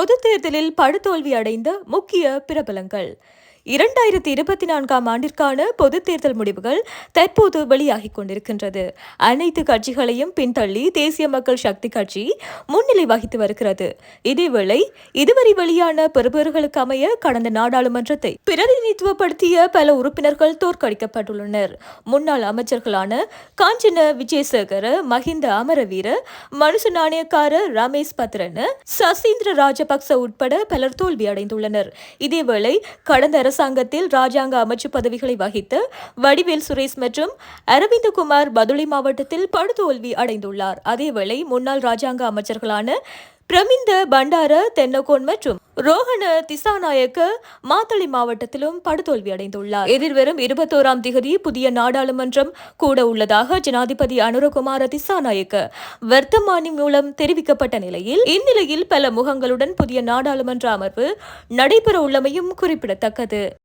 பொது தேர்தலில் படுதோல்வி அடைந்த முக்கிய பிரபலங்கள். இரண்டாயிரத்தி இருபத்தி நான்காம் ஆண்டிற்கான பொது தேர்தல் முடிவுகள் தற்போது வெளியாகிக் கொண்டிருக்கின்றது. அனைத்து கட்சிகளையும் பின்தள்ளி தேசிய மக்கள் சக்தி கட்சி முன்னிலை வகித்து வருகிறது. இதேவேளை இதுவரை வெளியான பெறுபவர்களுக்கு அமைய கடந்த நாடாளுமன்றத்தை பிரதிநிதித்துவப்படுத்திய பல உறுப்பினர்கள் தோற்கடிக்கப்பட்டுள்ளனர். முன்னாள் அமைச்சர்களான காஞ்சன விஜயசேகர மஹிந்த அமரவீர மனுச நாணயக்கார ரமேஷ் பத்ரன சசீந்திர ராஜபக்ச உட்பட பலர் தோல்வியடைந்துள்ளனர். இதேவேளை கடந்த அரசாங்கத்தில் ராஜாங்க அமைச்சு பதவிகளை வகித்த வடிவேல் சுரேஷ் மற்றும் அரவிந்தகுமார் பதுளை மாவட்டத்தில் படுதோல்வி அடைந்துள்ளார். அதேவேளை முன்னாள் ராஜாங்க அமைச்சர்களான பிரமிந்த பண்டார தென்னகோன் மற்றும் ரோஹண திசாநாயக்க மாத்தளை மாவட்டத்திலும் படுதோல்வி அடைந்துள்ளார். எதிர்வரும் இருபத்தோராம் திகதி புதிய நாடாளுமன்றம் கூட உள்ளதாக ஜனாதிபதி அனுரகுமார திசாநாயக்க வர்த்தமானி மூலம் தெரிவிக்கப்பட்ட நிலையில் இந்நிலையில் பல முகங்களுடன் புதிய நாடாளுமன்ற அமர்வு நடைபெற உள்ளமையும் குறிப்பிடத்தக்கது.